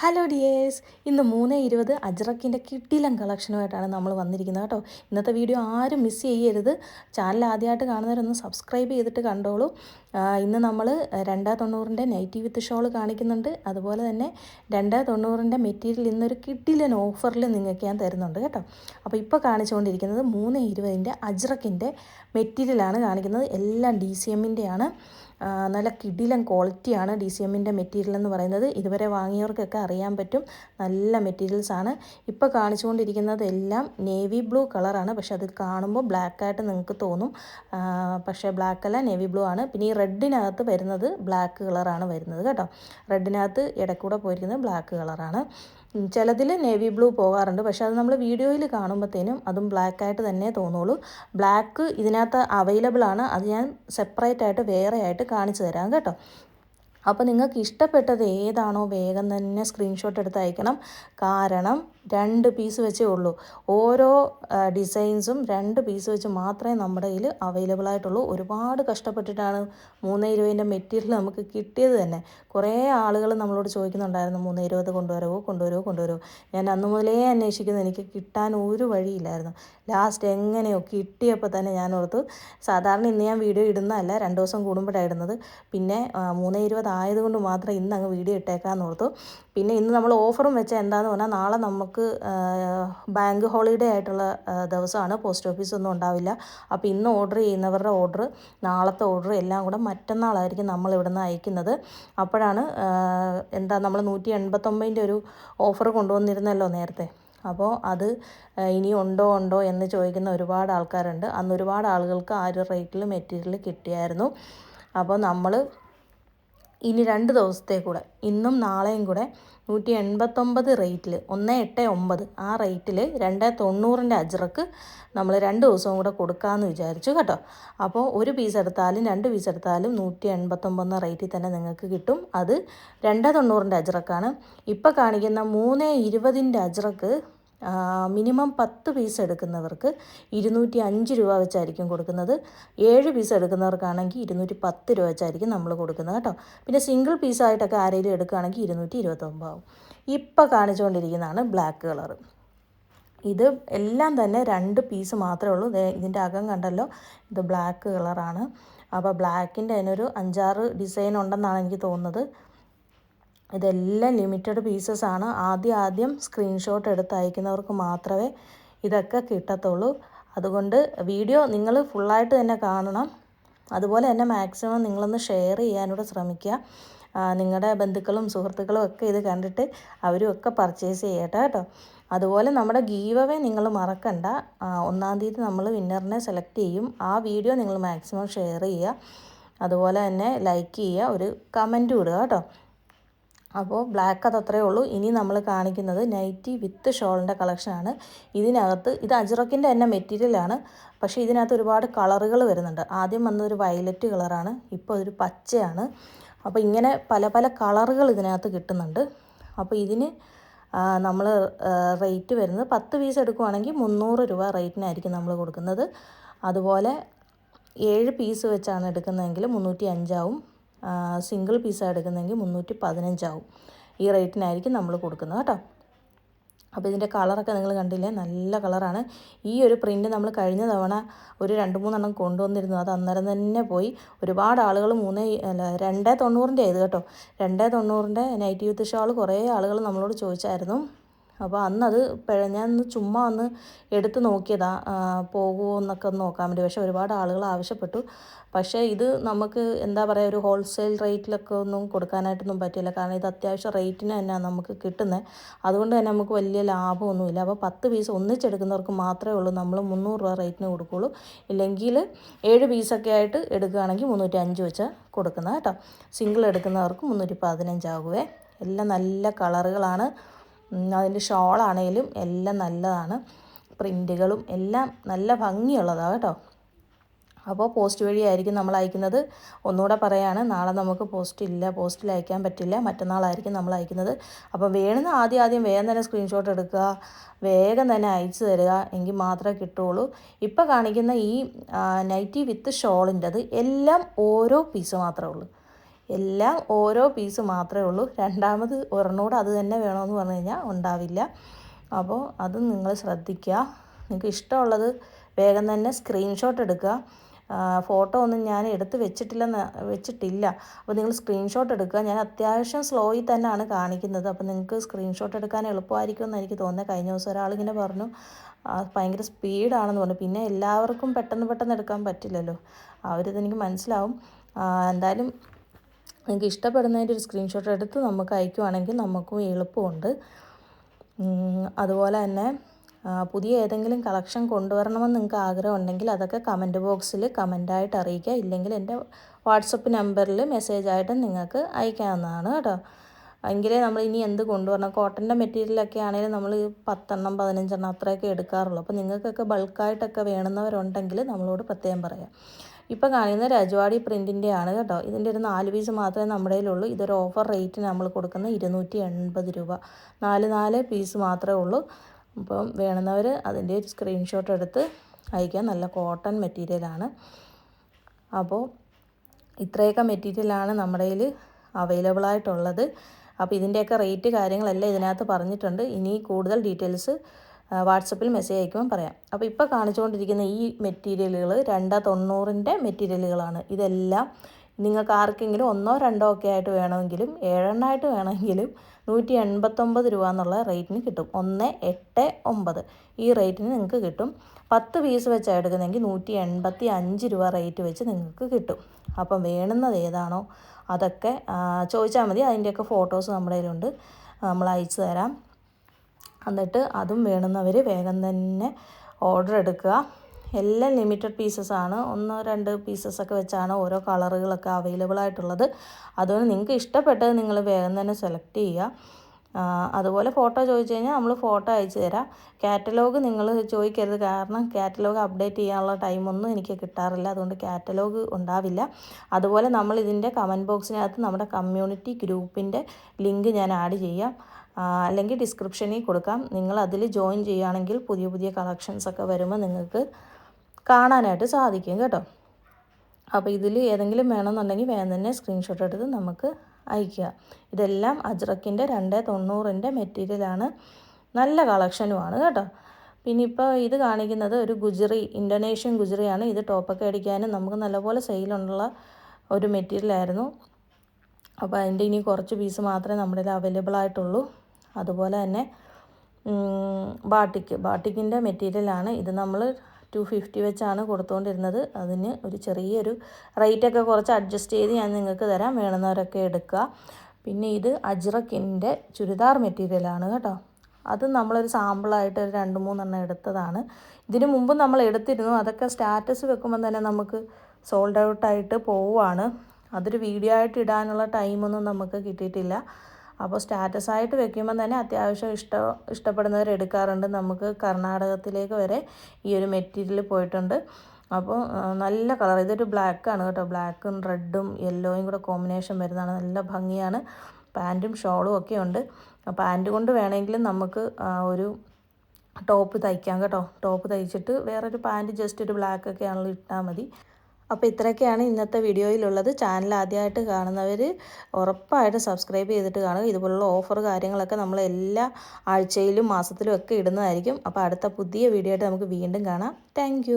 Hello dears ഇന്ന് മൂന്ന് ഇരുപത് അജ്രക്കിന്റെ കിട്ടിലം കളക്ഷനുമായിട്ടാണ് നമ്മൾ വന്നിരിക്കുന്നത് കേട്ടോ. ഇന്നത്തെ വീഡിയോ ആരും മിസ് ചെയ്യരുത്. ചാനൽ ആദ്യമായിട്ട് കാണുന്നവരൊന്ന് സബ്സ്ക്രൈബ് ചെയ്തിട്ട് കണ്ടോളൂ. ഇന്ന് നമ്മൾ രണ്ടാ തൊണ്ണൂറിന്റെ നൈറ്റി വിത്ത് ഷോൾ കാണിക്കുന്നുണ്ട്. അതുപോലെ തന്നെ രണ്ടാ തൊണ്ണൂറിന്റെ മെറ്റീരിയൽ ഇന്നൊരു കിട്ടിലൻ ഓഫറിൽ നിങ്ങൾക്ക് ഞാൻ തരുന്നുണ്ട് കേട്ടോ. അപ്പോൾ ഇപ്പോൾ കാണിച്ചുകൊണ്ടിരിക്കുന്നത് മൂന്ന് ഇരുപതിന്റെ അജ്രക്കിന്റെ മെറ്റീരിയലാണ് കാണിക്കുന്നത്. എല്ലാം ഡി സി എമ്മിന്റെയാണ് നല്ല കിടിലം ക്വാളിറ്റിയാണ് ഡി സി എമ്മിന്റെ മെറ്റീരിയൽ എന്ന് പറയുന്നത്. ഇതുവരെ വാങ്ങിയവർക്കൊക്കെ അറിയാൻ പറ്റും. നല്ല മെറ്റീരിയൽസ് ആണ്. ഇപ്പോൾ കാണിച്ചുകൊണ്ടിരിക്കുന്നത് എല്ലാം നേവി ബ്ലൂ കളറാണ്. പക്ഷേ അത് കാണുമ്പോൾ ബ്ലാക്ക് ആയിട്ട് നിങ്ങൾക്ക് തോന്നും. പക്ഷേ ബ്ലാക്ക് അല്ല നേവി ബ്ലൂ ആണ്. പിന്നെ ഈ റെഡിനകത്ത് വരുന്നത് ബ്ലാക്ക് കളറാണ് വരുന്നത് കേട്ടോ. റെഡിനകത്ത് ഇടക്കൂടെ പോയിരിക്കുന്നത് ബ്ലാക്ക് കളറാണ്. ചിലതിൽ നേവി ബ്ലൂ പോകാറുണ്ട്. പക്ഷേ അത് നമ്മൾ വീഡിയോയിൽ കാണുമ്പോഴത്തേനും അതും ബ്ലാക്ക് ആയിട്ട് തന്നെ തോന്നുള്ളൂ. ബ്ലാക്ക് ഇതിനകത്ത് അവൈലബിൾ ആണ്. അത് ഞാൻ സെപ്പറേറ്റ് ആയിട്ട് വേറെ ആയിട്ട് കാണിച്ചു തരാം കേട്ടോ. അപ്പോൾ നിങ്ങൾക്ക് ഇഷ്ടപ്പെട്ടത് ഏതാണോ വേഗം തന്നെ സ്ക്രീൻഷോട്ട് എടുത്ത് അയക്കണം കാരണം രണ്ട് പീസ് വെച്ചേ ഉള്ളൂ. ഓരോ ഡിസൈൻസും രണ്ട് പീസ് വെച്ച് മാത്രമേ നമ്മുടെ കയ്യിൽ അവൈലബിൾ ആയിട്ടുള്ളൂ. ഒരുപാട് കഷ്ടപ്പെട്ടിട്ടാണ് മൂന്ന് ഇരുപതിന്റെ മെറ്റീരിയൽ നമുക്ക് കിട്ടിയത് തന്നെ. കുറേ ആളുകൾ നമ്മളോട് ചോദിക്കുന്നുണ്ടായിരുന്നു മൂന്ന് ഇരുപത് കൊണ്ടുവരുമോ കൊണ്ടുവരുമോ കൊണ്ടുവരുമോ ഞാൻ അന്ന് മുതലേ അന്വേഷിക്കുന്നു എനിക്ക് കിട്ടാൻ ഒരു വഴിയില്ലായിരുന്നു. ലാസ്റ്റ് എങ്ങനെയോ കിട്ടിയപ്പോൾ തന്നെ ഞാൻ ഓർത്തു സാധാരണ ഇന്ന് ഞാൻ വീഡിയോ ഇടുന്നതല്ല രണ്ട് ദിവസം കൂടുമ്പോഴാണ് ഇടുന്നത്. പിന്നെ മൂന്ന് ഇരുപത് ആയതുകൊണ്ട് മാത്രം ഇന്ന് അങ്ങ് വീഡിയോ ഇട്ടേക്കാമെന്ന് ഓർത്തു. പിന്നെ ഇന്ന് നമ്മൾ ഓഫറും വെച്ചാൽ എന്താണെന്ന് പറഞ്ഞാൽ നാളെ നമുക്ക് ആ, ബാങ്ക് ഹോളിഡേ ആയിട്ടുള്ള ദിവസമാണ്. പോസ്റ്റ് ഓഫീസൊന്നും ഉണ്ടാവില്ല. അപ്പോൾ ഇന്ന് ഓർഡർ ചെയ്യുന്നവരുടെ ഓർഡർ നാളത്തെ ഓർഡർ എല്ലാം കൂടെ മറ്റന്നാളായിരിക്കും നമ്മൾ ഇവിടുന്ന് അയക്കുന്നത്. അപ്പോഴാണ് എന്താ നമ്മൾ നൂറ്റി എൺപത്തൊമ്പതിന്റെ ഒരു ഓഫർ കൊണ്ടുവന്നിരുന്നല്ലോ നേരത്തെ. അപ്പോൾ അത് ഇനി ഉണ്ടോ ഉണ്ടോ എന്ന് ചോദിക്കുന്ന ഒരുപാട് ആൾക്കാരുണ്ട്. അന്ന് ഒരുപാട് ആളുകൾക്ക് ആ ഒരു റേറ്റിൽ മെറ്റീരിയൽ കിട്ടിയായിരുന്നു. അപ്പോൾ നമ്മൾ ഇനി രണ്ട് ദിവസത്തെ കൂടെ. ഇന്നും നാളെയും കൂടെ നൂറ്റി എൺപത്തൊമ്പത് റേറ്റിൽ ഒന്ന് എട്ട് ഒമ്പത് ആ റേറ്റിൽ രണ്ട് തൊണ്ണൂറിന്റെ അജ്രക്ക് നമ്മൾ രണ്ട് ദിവസവും കൂടെ കൊടുക്കാമെന്ന് വിചാരിച്ചു കേട്ടോ. അപ്പോൾ ഒരു പീസ് എടുത്താലും രണ്ട് പീസ് എടുത്താലും നൂറ്റി എൺപത്തൊമ്പത് റേറ്റിൽ തന്നെ നിങ്ങൾക്ക് കിട്ടും. അത് രണ്ട് തൊണ്ണൂറിന്റെ അജ്രക്കാണ്. ഇപ്പോൾ കാണിക്കുന്ന മൂന്ന് ഇരുപതിന്റെ അജ്രക്ക് മിനിമം പത്ത് പീസ് എടുക്കുന്നവർക്ക് ഇരുന്നൂറ്റി അഞ്ച് രൂപ വെച്ചായിരിക്കും കൊടുക്കുന്നത്. ഏഴ് പീസ് എടുക്കുന്നവർക്കാണെങ്കിൽ ഇരുന്നൂറ്റി പത്ത് രൂപ വെച്ചായിരിക്കും നമ്മൾ കൊടുക്കുന്നത് കേട്ടോ. പിന്നെ സിംഗിൾ പീസായിട്ടൊക്കെ ആരെങ്കിലും എടുക്കുകയാണെങ്കിൽ ഇരുന്നൂറ്റി ഇരുപത്തൊമ്പത് ആവും ഇപ്പോൾ കാണിച്ചുകൊണ്ടിരിക്കുന്നതാണ് ബ്ലാക്ക് കളർ. ഇത് എല്ലാം തന്നെ രണ്ട് പീസ് മാത്രമേ ഉള്ളൂ. ഇതിന്റെ അകം കണ്ടല്ലോ ഇത് ബ്ലാക്ക് കളറാണ്. അപ്പോൾ ബ്ലാക്കിന്റെ അതിനൊരു അഞ്ചാറ് ഡിസൈൻ ഉണ്ടെന്നാണ് എനിക്ക് തോന്നുന്നത്. ഇതെല്ലാം ലിമിറ്റഡ് പീസസ് ആണ്. ആദ്യം ആദ്യം സ്ക്രീൻഷോട്ട് എടുത്ത് അയക്കുന്നവർക്ക് മാത്രമേ ഇതൊക്കെ കിട്ടത്തുള്ളൂ. അതുകൊണ്ട് വീഡിയോ നിങ്ങൾ ഫുള്ളായിട്ട് തന്നെ കാണണം. അതുപോലെ തന്നെ മാക്സിമം നിങ്ങളൊന്ന് ഷെയർ ചെയ്യാനൂടെ ശ്രമിക്കുക. നിങ്ങളുടെ ബന്ധുക്കളും സുഹൃത്തുക്കളും ഒക്കെ ഇത് കണ്ടിട്ട് അവരും ഒക്കെ പർച്ചേസ് ചെയ്യട്ടെ കേട്ടോ. അതുപോലെ നമ്മുടെ ഗീവവേ നിങ്ങൾ മറക്കണ്ട. ഒന്നാം തീയതി നമ്മൾ വിന്നറിനെ സെലക്ട് ചെയ്യും. ആ വീഡിയോ നിങ്ങൾ മാക്സിമം ഷെയർ ചെയ്യുക. അതുപോലെ തന്നെ ലൈക്ക് ചെയ്യുക. ഒരു കമന്റ് ഇടുക കേട്ടോ. അപ്പോൾ ബ്ലാക്ക് അത് അത്രയേ ഉള്ളൂ. ഇനി നമ്മൾ കാണിക്കുന്നത് നൈറ്റി വിത്ത് ഷോളിന്റെ കളക്ഷനാണ് ഇതിനകത്ത് ഇത് അജ്രക്കിന്റെ തന്നെ മെറ്റീരിയലാണ് പക്ഷേ ഇതിനകത്ത് ഒരുപാട് കളറുകൾ വരുന്നുണ്ട്. ആദ്യം വന്നതൊരു വയലറ്റ് കളറാണ് ഇപ്പോൾ ഒരു പച്ചയാണ്. അപ്പോൾ ഇങ്ങനെ പല പല കളറുകൾ ഇതിനകത്ത് കിട്ടുന്നുണ്ട്. അപ്പോൾ ഇതിന് നമ്മൾ റേറ്റ് വരുന്നത് പത്ത് പീസ് എടുക്കുവാണെങ്കിൽ മുന്നൂറ് രൂപ റേറ്റിനായിരിക്കും നമ്മൾ കൊടുക്കുന്നത്. അതുപോലെ ഏഴ് പീസ് വെച്ചാണ് എടുക്കുന്നതെങ്കിൽ മുന്നൂറ്റി അഞ്ചാവും സിംഗിൾ പീസാണ് എടുക്കുന്നതെങ്കിൽ മുന്നൂറ്റി പതിനഞ്ചാവും ഈ റേറ്റിനായിരിക്കും നമ്മൾ കൊടുക്കുന്നത് കേട്ടോ. അപ്പോൾ ഇതിന്റെ കളറൊക്കെ നിങ്ങൾ കണ്ടില്ലേ? നല്ല കളറാണ്. ഈ ഒരു പ്രിന്റ് നമ്മൾ കഴിഞ്ഞ തവണ ഒരു രണ്ട് മൂന്നെണ്ണം കൊണ്ടുവന്നിരുന്നു. അത് അന്നേരം തന്നെ പോയി. ഒരുപാട് ആളുകൾ മൂന്ന് അല്ല രണ്ടേ തൊണ്ണൂറിന്റെ ആയത് കേട്ടോ. രണ്ടേ തൊണ്ണൂറിന്റെ നൈറ്റ് യൂത്ത് ഷോൾ കുറേ ആളുകൾ നമ്മളോട് ചോദിച്ചായിരുന്നു. അപ്പോൾ അന്നത് ഒന്ന് ചുമ്മാ ഒന്ന് എടുത്ത് നോക്കിയതാ. പോകുമോ എന്നൊക്കെ ഒന്ന് നോക്കാൻ വേണ്ടി. പക്ഷേ ഒരുപാട് ആളുകൾ ആവശ്യപ്പെട്ടു. പക്ഷേ ഇത് നമുക്ക് എന്താ പറയുക ഒരു ഹോൾസെയിൽ റേറ്റിലൊക്കെ ഒന്നും കൊടുക്കാനായിട്ടൊന്നും പറ്റില്ല. കാരണം ഇത് അത്യാവശ്യം റേറ്റിന് തന്നെ നമുക്ക് കിട്ടുന്നത് അതുകൊണ്ട് തന്നെ നമുക്ക് വലിയ ലാഭമൊന്നുമില്ല. അപ്പോൾ പത്ത് പീസ് ഒന്നിച്ചെടുക്കുന്നവർക്ക് മാത്രമേ ഉള്ളൂ. നമ്മൾ മുന്നൂറ് രൂപ റേറ്റിന് കൊടുക്കുകയുള്ളൂ ഇല്ലെങ്കിൽ ഏഴ് പീസൊക്കെ ആയിട്ട് എടുക്കുകയാണെങ്കിൽ മുന്നൂറ്റി അഞ്ച് വെച്ച് കൊടുക്കുന്നത് കേട്ടോ. സിംഗിൾ എടുക്കുന്നവർക്ക് മുന്നൂറ്റി പതിനഞ്ചാകുവേ എല്ലാം നല്ല കളറുകളാണ്. അതിന്റെ ഷോളാണേലും എല്ലാം നല്ലതാണ്. പ്രിന്റുകളും എല്ലാം നല്ല ഭംഗിയുള്ളതാണ് കേട്ടോ. അപ്പോൾ പോസ്റ്റ് വഴിയായിരിക്കും നമ്മൾ അയക്കുന്നത്. ഒന്നുകൂടെ പറയാണ് നാളെ നമുക്ക് പോസ്റ്റ് ഇല്ല പോസ്റ്റിൽ അയക്കാൻ പറ്റില്ല മറ്റന്നാളായിരിക്കും നമ്മൾ അയക്കുന്നത്. അപ്പോൾ വേണമെന്ന് ആദ്യം ആദ്യം വേഗം തന്നെ സ്ക്രീൻഷോട്ട് എടുക്കുക വേഗം തന്നെ അയച്ചു തരിക എങ്കിൽ മാത്രമേ കിട്ടുള്ളൂ ഇപ്പോൾ കാണിക്കുന്ന ഈ നൈറ്റി വിത്ത് ഷോളിന്റെത് എല്ലാം ഓരോ പീസ് മാത്രമേ ഉള്ളൂ. എല്ലാം ഓരോ പീസ് മാത്രമേ ഉള്ളൂ. രണ്ടാമത് ഒരെണ്ണോട് അത് തന്നെ വേണമെന്ന് പറഞ്ഞു കഴിഞ്ഞാൽ ഉണ്ടാവില്ല. അപ്പോൾ അത് നിങ്ങൾ ശ്രദ്ധിക്കുക. നിങ്ങൾക്ക് ഇഷ്ടമുള്ളത് വേഗം തന്നെ സ്ക്രീൻഷോട്ട് എടുക്കുക. ഫോട്ടോ ഒന്നും ഞാൻ എടുത്ത് വെച്ചിട്ടില്ലെന്ന് വെച്ചിട്ടില്ല. അപ്പോൾ നിങ്ങൾ സ്ക്രീൻഷോട്ട് എടുക്കുക. ഞാൻ അത്യാവശ്യം സ്ലോയിൽ തന്നെയാണ് കാണിക്കുന്നത്. അപ്പോൾ നിങ്ങൾക്ക് സ്ക്രീൻഷോട്ട് എടുക്കാൻ എളുപ്പമായിരിക്കും എന്ന് എനിക്ക് തോന്നുന്നത്. കഴിഞ്ഞ ദിവസം ഒരാളിങ്ങനെ പറഞ്ഞു. ഭയങ്കര സ്പീഡാണെന്ന് പറഞ്ഞു. പിന്നെ എല്ലാവർക്കും പെട്ടെന്ന് പെട്ടെന്ന് എടുക്കാൻ പറ്റില്ലല്ലോ. അവരിതെനിക്ക് മനസ്സിലാവും. എന്തായാലും നിങ്ങൾക്ക് ഇഷ്ടപ്പെടുന്നതിന്റെ ഒരു സ്ക്രീൻഷോട്ട് എടുത്ത് നമുക്ക് അയക്കുവാണെങ്കിൽ നമുക്കും എളുപ്പമുണ്ട്. അതുപോലെ തന്നെ പുതിയ ഏതെങ്കിലും കളക്ഷൻ കൊണ്ടുവരണമെന്ന് നിങ്ങൾക്ക് ആഗ്രഹം ഉണ്ടെങ്കിൽ അതൊക്കെ കമന്റ് ബോക്സിൽ കമന്റായിട്ട് അറിയിക്കുക. ഇല്ലെങ്കിൽ എന്റെ വാട്സപ്പ് നമ്പറിൽ മെസ്സേജായിട്ട് നിങ്ങൾക്ക് അയക്കാവുന്നതാണ് കേട്ടോ. എങ്കിലേ നമ്മൾ ഇനി എന്ത് കൊണ്ടുവരണം? കോട്ടന്റെ മെറ്റീരിയലൊക്കെ ആണെങ്കിൽ നമ്മൾ പത്തെണ്ണം പതിനഞ്ചെണ്ണം അത്രയൊക്കെ എടുക്കാറുള്ളൂ. അപ്പോൾ നിങ്ങൾക്കൊക്കെ ബൾക്കായിട്ടൊക്കെ വേണമെന്നവരുണ്ടെങ്കിൽ നമ്മളോട് പ്രത്യേകം പറയാം. ഇപ്പോൾ കാണിക്കുന്ന രജവാടി പ്രിന്റിന്റെ ആണ് കേട്ടോ. ഇതിന്റെ ഒരു നാല് പീസ് മാത്രമേ നമ്മുടെ കയ്യിലുള്ളൂ. ഇതൊരു ഓഫർ റേറ്റിന് നമ്മൾ കൊടുക്കുന്ന ഇരുന്നൂറ്റി എൺപത് രൂപ. നാല് നാല് പീസ് മാത്രമേ ഉള്ളൂ. അപ്പം വേണമെന്നവർ അതിന്റെ ഒരു സ്ക്രീൻഷോട്ട് എടുത്ത് അയക്കുക നല്ല കോട്ടൺ മെറ്റീരിയലാണ് അപ്പോൾ ഇത്രയൊക്കെ മെറ്റീരിയലാണ് നമ്മുടെ കയ്യിൽ അവൈലബിൾ ആയിട്ടുള്ളത്. അപ്പോൾ ഇതിന്റെയൊക്കെ റേറ്റ് കാര്യങ്ങളെല്ലാം ഇതിനകത്ത് പറഞ്ഞിട്ടുണ്ട്. ഇനി കൂടുതൽ ഡീറ്റെയിൽസ് വാട്സപ്പിൽ മെസ്സേജ് അയക്കുമ്പോൾ പറയാം. അപ്പോൾ ഇപ്പോൾ കാണിച്ചുകൊണ്ടിരിക്കുന്ന ഈ മെറ്റീരിയലുകൾ രണ്ട് തൊണ്ണൂറിന്റെ മെറ്റീരിയലുകളാണ്. ഇതെല്ലാം നിങ്ങൾക്ക് ആർക്കെങ്കിലും ഒന്നോ രണ്ടോ ഒക്കെ ആയിട്ട് വേണമെങ്കിലും ഏഴെണ്ണമായിട്ട് വേണമെങ്കിലും നൂറ്റി എൺപത്തൊമ്പത് രൂപ എന്നുള്ള റേറ്റിന് കിട്ടും. ഒന്ന് എട്ട് ഒമ്പത് ഈ റേറ്റിന് നിങ്ങൾക്ക് കിട്ടും. പത്ത് പീസ് വെച്ചാണ് എടുക്കുന്നതെങ്കിൽ നൂറ്റി എൺപത്തി അഞ്ച് രൂപ റേറ്റ് വെച്ച് നിങ്ങൾക്ക് കിട്ടും. അപ്പം വേണുന്നത് ഏതാണോ അതൊക്കെ ചോദിച്ചാൽ മതി. അതിന്റെയൊക്കെ ഫോട്ടോസ് നമ്മുടെ കയ്യിലുണ്ട്. നമ്മൾ അയച്ചു തരാം. എന്നിട്ട് അതും വേണമെന്നവർ വേഗം തന്നെ ഓർഡർ എടുക്കുക. എല്ലാം ലിമിറ്റഡ് പീസസ് ആണ്. ഒന്ന് രണ്ട് പീസസ് ഒക്കെ വെച്ചാണ് ഓരോ കളറുകളൊക്കെ അവൈലബിൾ ആയിട്ടുള്ളത്. അതുകൊണ്ട് നിങ്ങൾക്ക് ഇഷ്ടപ്പെട്ടത് നിങ്ങൾ വേഗം തന്നെ സെലക്ട് ചെയ്യുക. അതുപോലെ ഫോട്ടോ ചോദിച്ചു കഴിഞ്ഞാൽ നമ്മൾ ഫോട്ടോ അയച്ചു തരാം. കാറ്റലോഗ് നിങ്ങൾ ചോദിക്കരുത്. കാരണം കാറ്റലോഗ് അപ്ഡേറ്റ് ചെയ്യാനുള്ള ടൈമൊന്നും എനിക്ക് കിട്ടാറില്ല. അതുകൊണ്ട് കാറ്റലോഗ് ഉണ്ടാവില്ല. അതുപോലെ നമ്മൾ ഇതിന്റെ കമന്റ് ബോക്സിനകത്ത് നമ്മുടെ കമ്മ്യൂണിറ്റി ഗ്രൂപ്പിന്റെ ലിങ്ക് ഞാൻ ആഡ് ചെയ്യാം. അല്ലെങ്കിൽ ഡിസ്ക്രിപ്ഷനിൽ കൊടുക്കാം. നിങ്ങൾ അതിൽ ജോയിൻ ചെയ്യുകയാണെങ്കിൽ പുതിയ പുതിയ കളക്ഷൻസ് ഒക്കെ വരുമ്പോൾ നിങ്ങൾക്ക് കാണാനായിട്ട് സാധിക്കും കേട്ടോ. അപ്പോൾ ഇതിൽ ഏതെങ്കിലും വേണമെന്നുണ്ടെങ്കിൽ വേഗം തന്നെ സ്ക്രീൻഷോട്ട് എടുത്ത് നമുക്ക് അയക്കുക ഇതെല്ലാം അജ്രക്കിന്റെ രണ്ട് തൊണ്ണൂറിന്റെ മെറ്റീരിയലാണ്. നല്ല കളക്ഷനുമാണ് കേട്ടോ. പിന്നെ ഇപ്പോൾ ഇത് കാണിക്കുന്നത് ഒരു ഗുജറി ഇൻഡോനേഷ്യൻ ഗുജറിയാണ്. ഇത് ടോപ്പൊക്കെ അടിക്കാനും നമുക്ക് നല്ലപോലെ സെയിലുള്ള ഒരു മെറ്റീരിയലായിരുന്നു. അപ്പോൾ അതിന്റെ ഇനി കുറച്ച് പീസ് മാത്രമേ നമ്മുടെ അവൈലബിൾ ആയിട്ടുള്ളൂ. അതുപോലെ തന്നെ ബാട്ടിക്ക് ബാട്ടിക്കിന്റെ മെറ്റീരിയലാണ്. ഇത് നമ്മൾ ടു ഫിഫ്റ്റി വെച്ചാണ് കൊടുത്തുകൊണ്ടിരുന്നത് അതിന് ഒരു ചെറിയൊരു റേറ്റൊക്കെ കുറച്ച് അഡ്ജസ്റ്റ് ചെയ്ത് ഞാൻ നിങ്ങൾക്ക് തരാം. വേണമെന്നവരൊക്കെ എടുക്കുക. പിന്നെ ഇത് അജ്രക്കിന്റെ ചുരിദാർ മെറ്റീരിയലാണ് കേട്ടോ. അത് നമ്മളൊരു സാമ്പിളായിട്ട് ഒരു രണ്ട് മൂന്നെണ്ണം എടുത്തതാണ്. ഇതിനു മുമ്പ് നമ്മൾ എടുത്തിരുന്നു. അതൊക്കെ സ്റ്റാറ്റസ് വെക്കുമ്പോൾ തന്നെ നമുക്ക് സോൾഡ് ഔട്ടായിട്ട് പോവുകയാണ്. അതൊരു വീഡിയോ ആയിട്ട് ഇടാനുള്ള ടൈമൊന്നും നമുക്ക് കിട്ടിയിട്ടില്ല. അപ്പോൾ സ്റ്റാറ്റസ് ആയിട്ട് വെക്കുമ്പോൾ തന്നെ അത്യാവശ്യം ഇഷ്ട ഇഷ്ടപ്പെടുന്നവർ എടുക്കാറുണ്ട്. നമുക്ക് കർണാടകത്തിലേക്ക് വരെ ഈ ഒരു മെറ്റീരിയൽ പോയിട്ടുണ്ട്. അപ്പോൾ നല്ല കളർ. ഇതൊരു ബ്ലാക്കാണ് കേട്ടോ. ബ്ലാക്കും റെഡും യെല്ലോയും കൂടെ കോമ്പിനേഷൻ വരുന്നതാണ്. നല്ല ഭംഗിയാണ്. പാന്റും ഷോളും ഒക്കെ ഉണ്ട്. പാന്റ് കൊണ്ട് വേണമെങ്കിലും നമുക്ക് ഒരു ടോപ്പ് തയ്ക്കാം കേട്ടോ. ടോപ്പ് തയ്ച്ചിട്ട് വേറൊരു പാന്റ് ജസ്റ്റ് ഒരു ബ്ലാക്ക് ഒക്കെ ആണല്ലോ ഇട്ടാൽ മതി. അപ്പോൾ ഇത്രയൊക്കെയാണ് ഇന്നത്തെ വീഡിയോയിലുള്ളത്. ചാനൽ ആദ്യമായിട്ട് കാണുന്നവർ ഉറപ്പായിട്ട് സബ്സ്ക്രൈബ് ചെയ്തിട്ട് കാണുക. ഇതുപോലുള്ള ഓഫർ കാര്യങ്ങളൊക്കെ നമ്മൾ എല്ലാ ആഴ്ചയിലും മാസത്തിലും ഒക്കെ ഇടുന്നതായിരിക്കും. അപ്പോൾ അടുത്ത പുതിയ വീഡിയോ ആയിട്ട് നമുക്ക് വീണ്ടും കാണാം. താങ്ക്